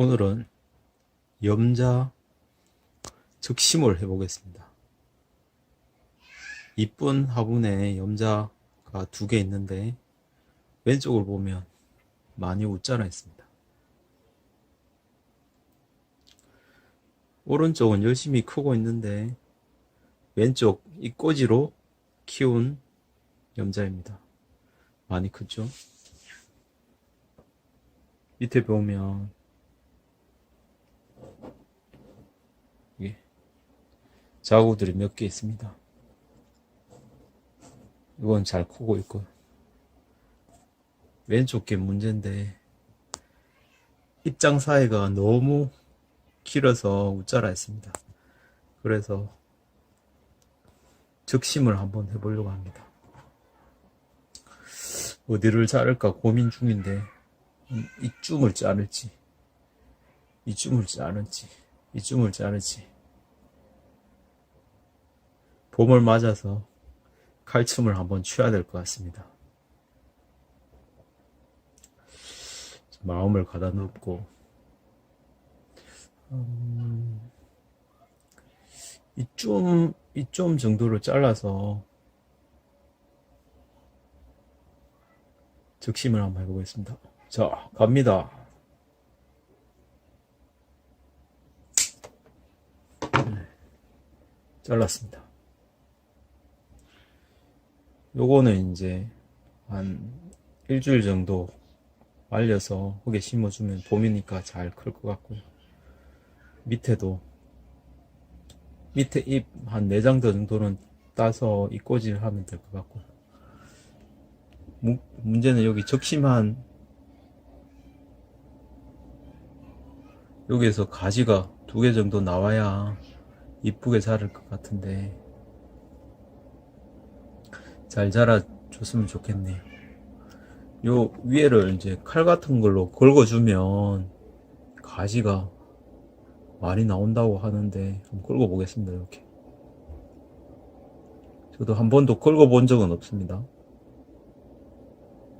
오늘은 염자 적심을 해보겠습니다. 이쁜 화분에 염자가 두 개 있는데 왼쪽을 보면 많이 웃자라 있습니다. 오른쪽은 열심히 크고 있는데 왼쪽 이 꼬지로 키운 염자입니다. 많이 크죠? 밑에 보면 이게 자구들이 몇 개 있습니다. 이건 잘 크고 있고 왼쪽 게 문제인데 입장 사이가 너무 길어서 웃자라 했습니다. 그래서 적심을 한번 해보려고 합니다. 어디를 자를까 고민 중인데 음, 이쯤을 자를지 이쯤을 자를지 이쯤을 자를지 봄을 맞아서 칼춤을 한번 취해야 될 것 같습니다. 마음을 가다 놓고 음, 이쯤 이쯤 정도로 잘라서 적심을 한번 해보겠습니다. 자, 갑니다. 네, 잘랐습니다. 요거는 이제 한 일주일 정도 말려서 흙에 심어주면 봄이니까 잘 클 것 같고요. 밑에도 밑에 잎 한 4장 정도는 따서 이 꽂이를 하면 될 것 같고 무- 문제는 여기 적심한 여기에서 가지가 두 개 정도 나와야 이쁘게 자랄 것 같은데 잘 자라줬으면 좋겠네요. 요 위에를 이제 칼 같은 걸로 긁어주면 가지가 많이 나온다고 하는데 한번 긁어보겠습니다. 이렇게 저도 한 번도 긁어본 적은 없습니다.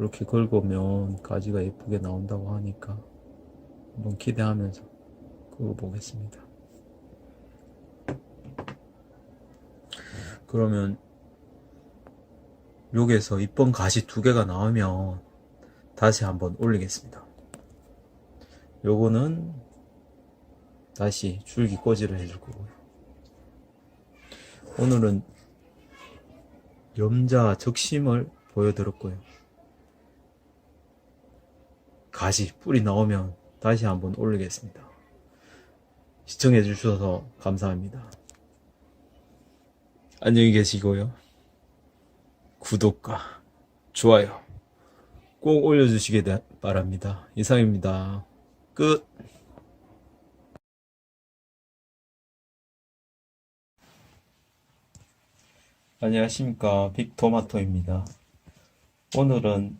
이렇게 긁으면 가지가 예쁘게 나온다고 하니까 한번 기대하면서 긁어보겠습니다. 그러면 여기에서 이쁜 가시 두 개가 나오면 다시 한번 올리겠습니다. 요거는 다시 줄기 꽂이를 해줄 거고요. 오늘은 염자 적심을 보여드렸고요. 가시 뿌리 나오면 다시 한번 올리겠습니다. 시청해 주셔서 감사합니다. 안녕히 계시고요. 구독과 좋아요 꼭 올려주시기 바- 바랍니다. 이상입니다. 끝. 안녕하십니까. 빅토마토입니다. 오늘은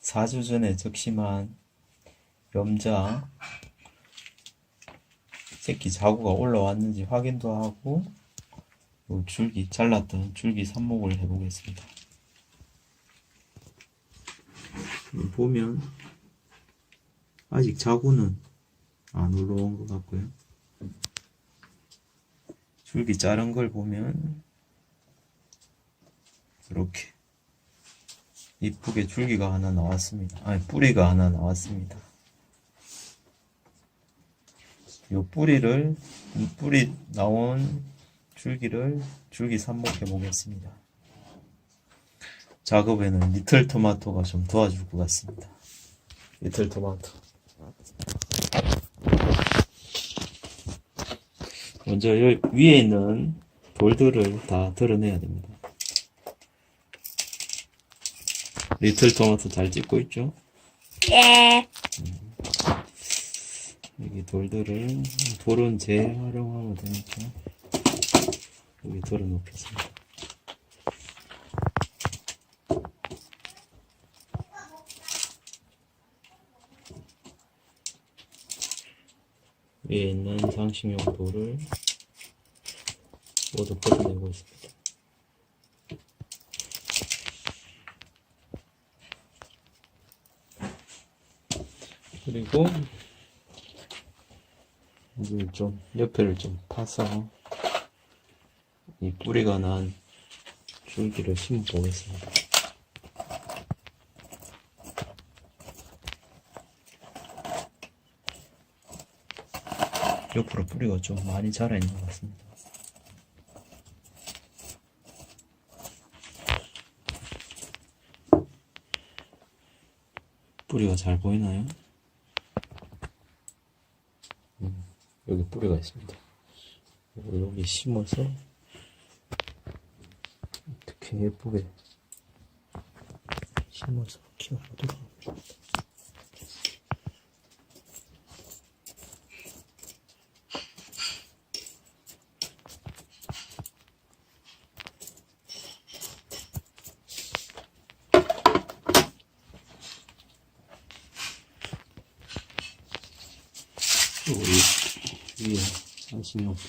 4주 전에 적심한 염자 새끼 자구가 올라왔는지 확인도 하고 요 줄기 잘랐던 줄기 삽목을 해보겠습니다. 보면 아직 자구는 안 올라온 것 같고요. 줄기 자른 걸 보면 이렇게 이쁘게 줄기가 하나 나왔습니다. 아니 뿌리가 하나 나왔습니다. 요 뿌리를 이 뿌리 나온 줄기를 줄기 삽목해 보겠습니다. 작업에는 리틀 토마토가 좀 도와줄 것 같습니다. 리틀 토마토. 먼저 여 위에 있는 돌들을 다 드러내야 됩니다. 리틀 토마토 잘 찍고 있죠? 예. 여기 돌들을 돌은 재활용하면 되니까 여기 돌을 놓겠습니다. 장식용 돌을 모두 걷어내고 있습니다. 그리고 이걸 좀 옆에를 좀 파서 이 뿌리가 난 줄기를 심어 보겠습니다. 옆으로 뿌리가 좀 많이 자라 있는 것 같습니다. 뿌리가 잘 보이나요? 음, 여기 뿌리가 있습니다. 여기 심어서 어떻게 예쁘게 심어서 키워보도록 합니다. 여기 위에 없고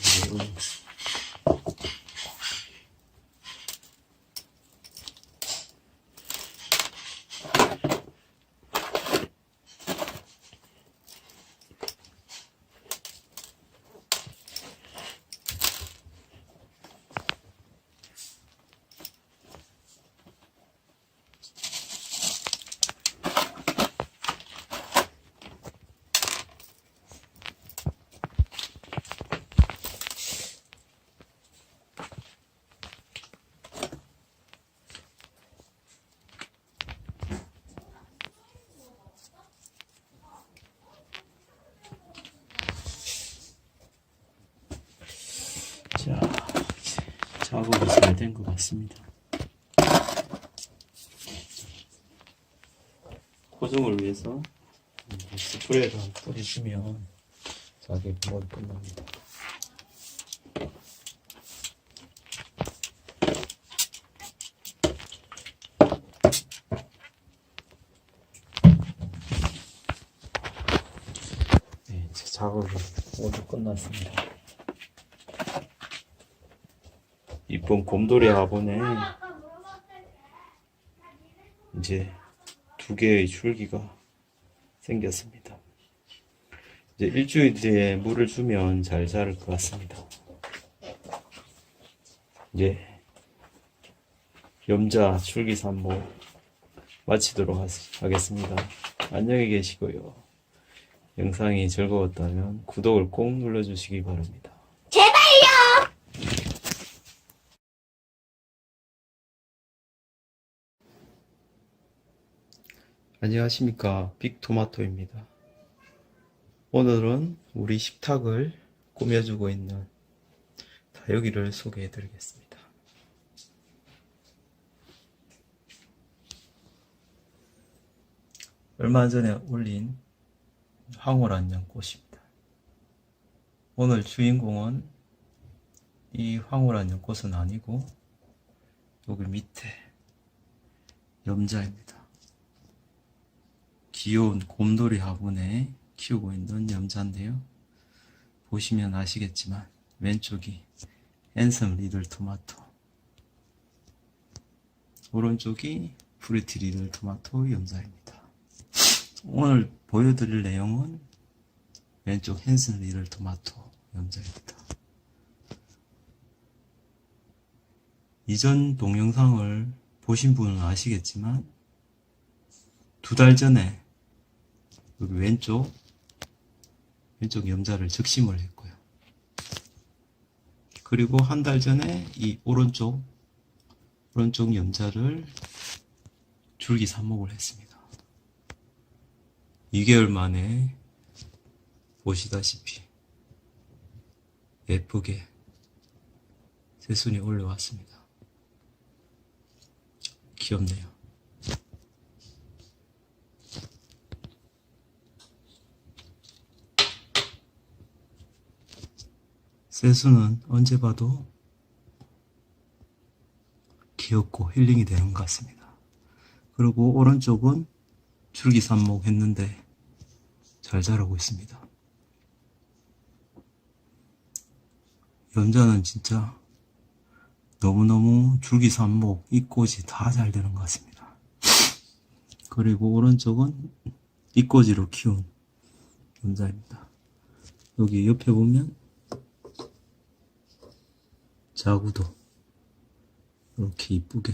자, 이제 작업이 잘 된 것 같습니다. 고정을 위해서 스프레이를 한번 뿌려주면 자기 뭘 끝납니다. 네, 이제 작업이 모두 끝났습니다. 이쁜 곰돌이 화분에 이제 두 개의 줄기가 생겼습니다. 이제 일주일 뒤에 물을 주면 잘 자랄 것 같습니다. 이제 염자 줄기 산모 마치도록 하- 하겠습니다. 안녕히 계시고요. 영상이 즐거웠다면 구독을 꼭 눌러주시기 바랍니다. 안녕하십니까. 빅토마토입니다. 오늘은 우리 식탁을 꾸며주고 있는 다육이를 소개해 드리겠습니다. 얼마 전에 올린 황홀한년 꽃입니다. 오늘 주인공은 이 황홀한년 꽃은 아니고 여기 밑에 염자입니다 귀여운 곰돌이 화분에 키우고 있는 염자인데요. 보시면 아시겠지만 왼쪽이 앤섬 리들 토마토 오른쪽이 프리티 리들 토마토 염자입니다. 오늘 보여드릴 내용은 왼쪽 헨슨 리들 토마토 염자입니다. 이전 동영상을 보신 분은 아시겠지만 두 달 전에 여기 왼쪽 왼쪽 염자를 적심을 했고요. 그리고 한 달 전에 이 오른쪽 오른쪽 염자를 줄기 삽목을 했습니다. 2개월 만에 보시다시피 예쁘게 새순이 올라왔습니다. 귀엽네요. 세수는 언제 봐도 귀엽고 힐링이 되는 것 같습니다. 그리고 오른쪽은 줄기 삽목 했는데 잘 자라고 있습니다. 연자는 진짜 너무너무 줄기 삽목, 잎꽂이 다 잘 되는 것 같습니다. 그리고 오른쪽은 잎꽂이로 키운 연자입니다. 여기 옆에 보면 자구도 이렇게 이쁘게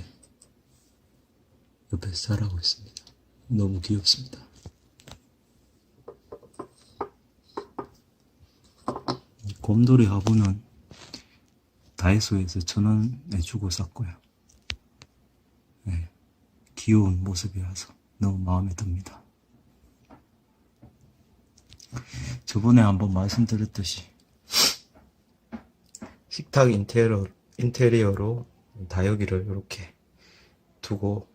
옆에서 자라고 있습니다. 너무 귀엽습니다. 이 곰돌이 화분은 다이소에서 천 원에 주고 샀고요. 네, 귀여운 모습이라서 너무 마음에 듭니다. 저번에 한번 말씀드렸듯이 식탁 인테리어, 인테리어로 다육이를 이렇게 두고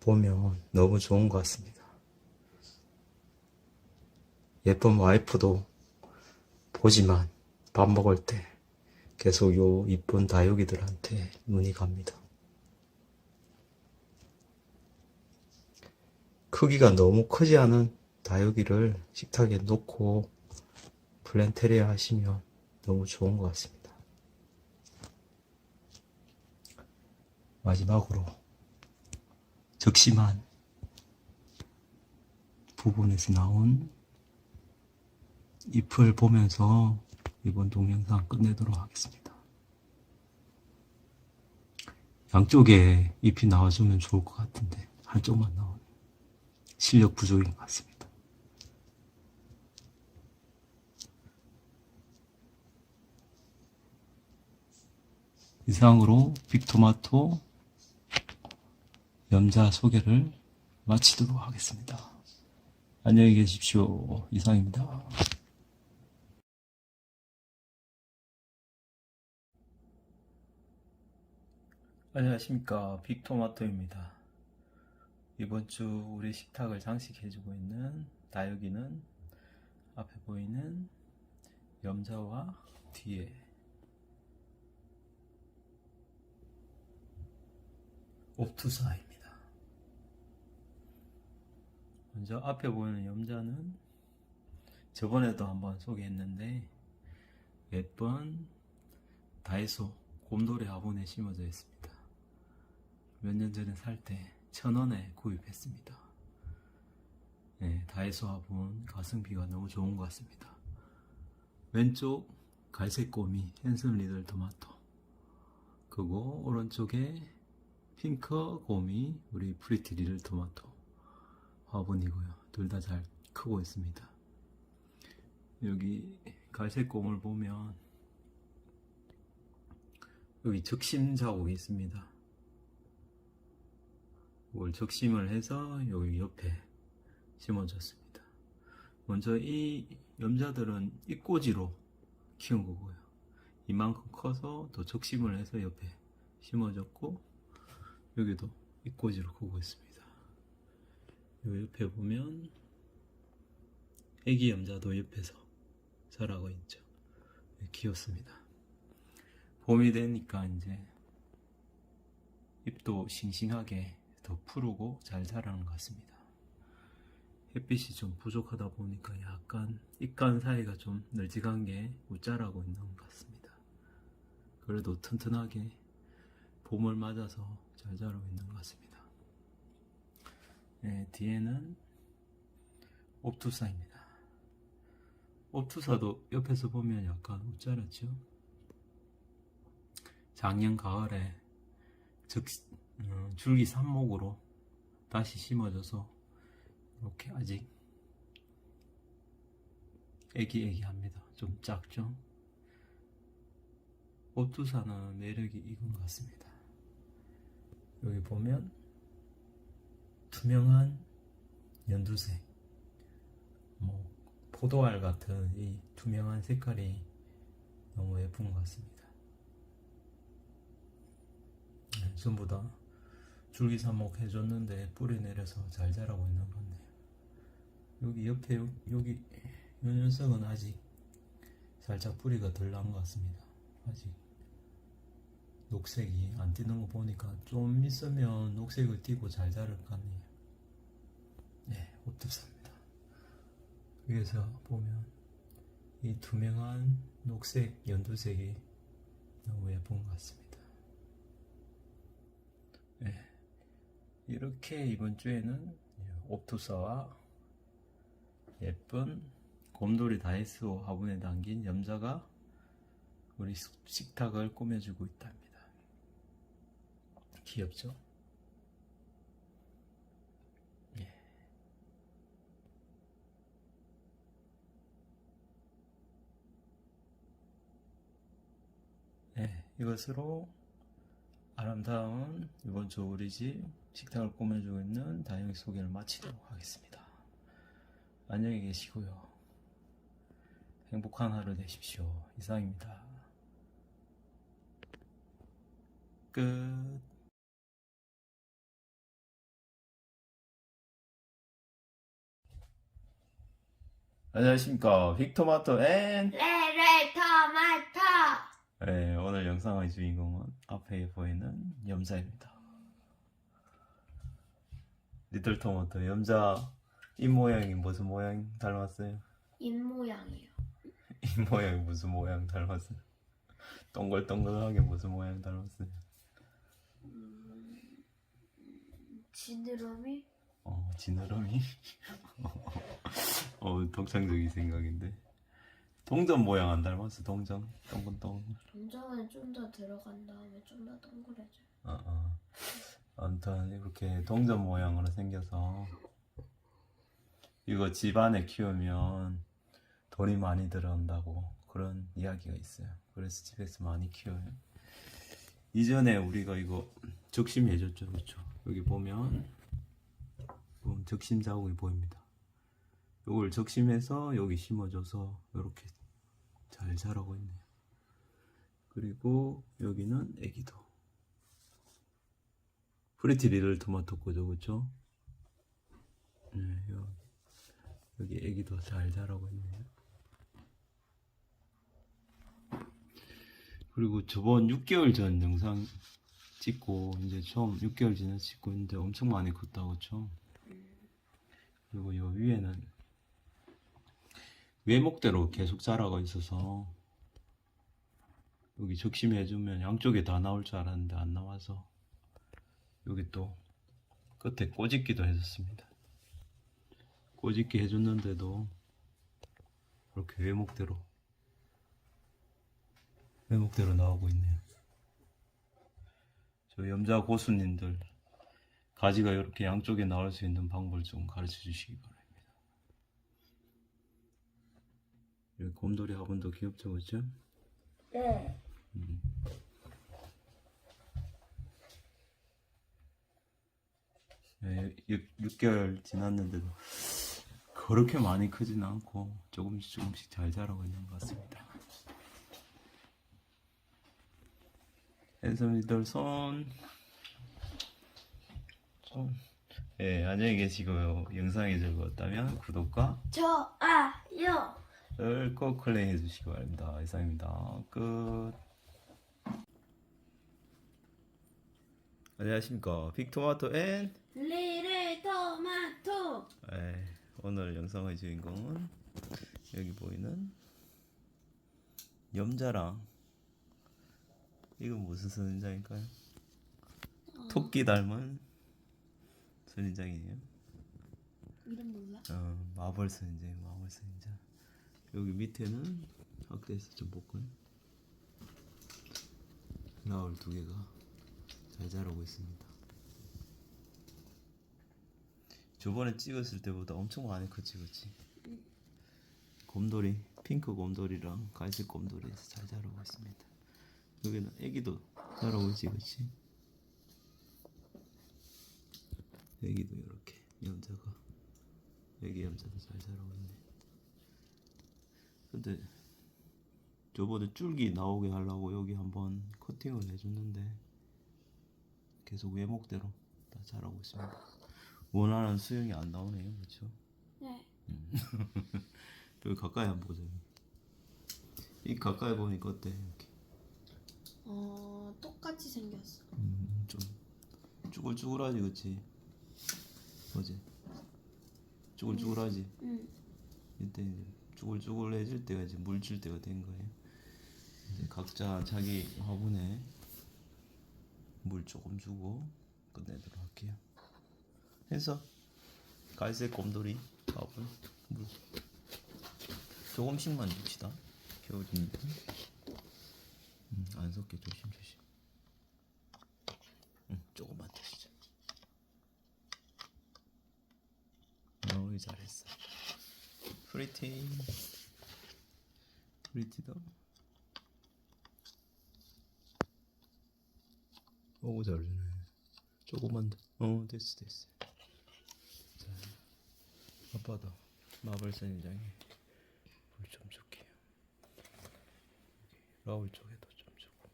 보면 너무 좋은 것 같습니다. 예쁜 와이프도 보지만 밥 먹을 때 계속 요 이쁜 다육이들한테 눈이 갑니다. 크기가 너무 크지 않은 다육이를 식탁에 놓고 플랜테리아 하시면 너무 좋은 것 같습니다. 마지막으로 적심한 부분에서 나온 잎을 보면서 이번 동영상 끝내도록 하겠습니다. 양쪽에 잎이 나와주면 좋을 것 같은데 한쪽만 나오네. 실력 부족인 것 같습니다. 이상으로 빅토마토 염자 소개를 마치도록 하겠습니다. 안녕히 계십시오. 이상입니다. 안녕하십니까. 빅토마토입니다. 이번 주 우리 식탁을 장식해주고 있는 다육이는 앞에 보이는 염자와 뒤에 옵투사입니다. 먼저 앞에 보이는 염자는 저번에도 한번 소개했는데 예쁜 다이소 곰돌이 화분에 심어져 있습니다. 몇 년 전에 살 때 천 원에 구입했습니다. 네, 다이소 화분 가성비가 너무 좋은 것 같습니다. 왼쪽 갈색 꼬미 핸섬 리들 토마토 그리고 오른쪽에 핑크 곰이 우리 프리티 리들 토마토 화분이고요. 둘 다 잘 크고 있습니다. 여기 갈색 곰을 보면 여기 적심 자국이 있습니다. 이걸 적심을 해서 여기 옆에 심어줬습니다. 먼저 이 염자들은 잎꽂이로 키운 거고요. 이만큼 커서 또 적심을 해서 옆에 심어줬고 여기도 잎꽂이로 크고 있습니다. 요 옆에 보면 애기 염자도 옆에서 자라고 있죠. 귀엽습니다. 봄이 되니까 이제 잎도 싱싱하게 더 푸르고 잘 자라는 것 같습니다. 햇빛이 좀 부족하다 보니까 약간 잎간 사이가 좀 널찍한 게못 자라고 있는 것 같습니다. 그래도 튼튼하게 봄을 맞아서 잘 자라고 있는 것 같습니다. 네, 뒤에는 옵투사입니다. 옵투사도 옆에서 보면 약간 못 자랐죠? 작년 가을에 즉 음, 줄기 삽목으로 다시 심어져서 이렇게 아직 애기애기합니다. 좀 작죠? 옵투사는 매력이 이건 것 같습니다. 여기 보면 투명한 연두색, 뭐 포도알 같은 이 투명한 색깔이 너무 예쁜 것 같습니다. 네, 전부 다 줄기 삽목 해줬는데 뿌리 내려서 잘 자라고 있는 것 같네요. 여기 옆에 요- 여기 요 녀석은 아직 살짝 뿌리가 덜 난 것 같습니다. 아직 녹색이 안 띄는 거 보니까 좀 있으면 녹색을 띄고 잘것 같네요. 네, 옵투사입니다. 위에서 보면 이 투명한 녹색 연두색이 너무 예쁜 것 같습니다. 네, 이렇게 이번 주에는 옵투사와 예쁜 곰돌이 다이소 화분에 담긴 염자가 우리 식- 식탁을 꾸며주고 있답니다. 귀엽죠? 예. 네, 이것으로 아름다운 이번 주 우리 집 식탁을 꾸며주고 있는 다영이 소개를 마치도록 하겠습니다. 안녕히 계시고요. 행복한 하루 되십시오. 이상입니다. 끝. 안녕하십니까. 빅토마토 앤 레레 토마토 네, 오늘 영상의 주인공은 앞에 보이는 염자입니다. 리틀 토마토 염자 입 모양이 무슨 모양 닮았어요? 입 모양이요. 입 모양이 무슨 모양 닮았어요? 동글동글하게 무슨 모양 닮았어요? 지느러미? 어, 지느러미? 어, 독창적인 생각인데. 동전 모양 안 닮았어, 동전? 동글동글. 동전은 좀 더 들어간 다음에 좀 더 동그래져요. 어, 어. 아무튼 이렇게 동전 모양으로 생겨서 이거 집안에 키우면 돈이 많이 들어온다고 그런 이야기가 있어요. 그래서 집에서 많이 키워요. 이전에 우리가 이거 적심해줬죠, 그렇죠? 여기 보면 적심 자국이 보입니다. 이걸 적심해서 여기 심어줘서 이렇게 잘 자라고 있네요. 그리고 여기는 애기도. 프리티 리들 토마토 거죠, 그쵸? 네, 여, 여기 애기도 잘 자라고 있네요. 그리고 저번 6개월 전 영상 찍고, 이제 처음 6개월 전에 찍고 있는데 엄청 많이 컸다, 그쵸? 그리고 요 위에는 외목대로 계속 자라고 있어서, 여기 적심해주면 양쪽에 다 나올 줄 알았는데 안 나와서, 여기 또 끝에 꼬집기도 해줬습니다. 꼬집기 해줬는데도 이렇게 외목대로 외목대로 나오고 있네요. 저 염자 고수님들 가지가 이렇게 양쪽에 나올 수 있는 방법을 좀 가르쳐 주시기 바랍니다. 여기 곰돌이 화분도 귀엽죠, 그죠? 네. 네, 6, 개월 지났는데도 그렇게 많이 크진 않고 조금씩 조금씩 잘 자라고 있는 것 같습니다. 앤서미들 손, 손. 네, 안녕히 계시고요. 영상이 즐거웠다면 구독과 좋아요. 을꼭 클릭해 주시기 바랍니다. 이상입니다. 끝. 안녕하십니까. 빅토마토 앤 레레 토마토 네, 오늘 영상의 주인공은 여기 보이는 염자랑 이건 무슨 선인장일까요? 토끼 닮은 선인장이에요. 이름 몰라? 어, 마벌 선인장, 마벌 선인장. 여기 밑에는 학대에서 좀 볼까요? 나올 두 개가 잘 자라고 있습니다. 저번에 찍었을 때보다 엄청 많이 컸지, 그치? 곰돌이, 핑크 곰돌이랑 갈색 곰돌이에서 잘 자라고 있습니다. 여기는 애기도 자라고 있지, 그치? 애기도 이렇게 염자가 애기 염자도 잘 자라고 있네. 근데 저번에 줄기 나오게 하려고 여기 한번 커팅을 해줬는데 계속 외목대로 다 자라고 있습니다. 원하는 수영이 안 나오네요, 그렇죠? 네. 여기 가까이 한번 보자. 이 가까이 보니까 어때? 이렇게 어 똑같이 생겼어. 음, 좀 쭈글쭈글하지, 그렇 지? 뭐지? 쭈글쭈글하지. 응. 이때 이제 쭈글쭈글해질 때가 이제 물줄 때가 된 거예요. 이제 각자 자기 화분에 물 조금 주고 끝내도록 할게요. 해서 갈색 곰돌이 화분 물 조금씩만 줍시다. 겨울인데. 음, 안 섞게 조심 조심. 음, 조금만 더 진짜. 어이 잘했어. 프리티. 프리티도. 오 잘주네. 조금만 더. 어 됐어 됐어. 자, 아빠도 마블 선인장에 물좀 줄게요. 라울 쪽에도 좀 주고.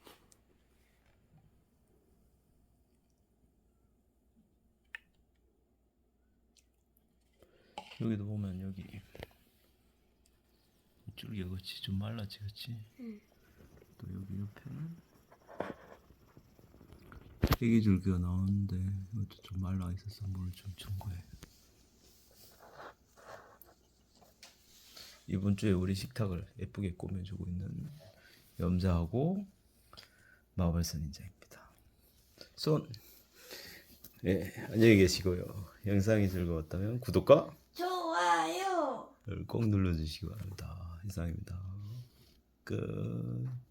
여기도 보면 여기 줄기가 그치 좀 말라지 그치? 응. 또 여기 옆에는 애기 줄기가 나오는데 이것도 좀 말라 있어서 물을 좀준 거예요. 이번 주에 우리 식탁을 예쁘게 꾸며주고 있는 염자하고 마벌선 인자입니다. 손. 예, 안녕히 계시고요. 영상이 즐거웠다면 구독과. 꼭 눌러주시기 바랍니다. 이상입니다. 끝.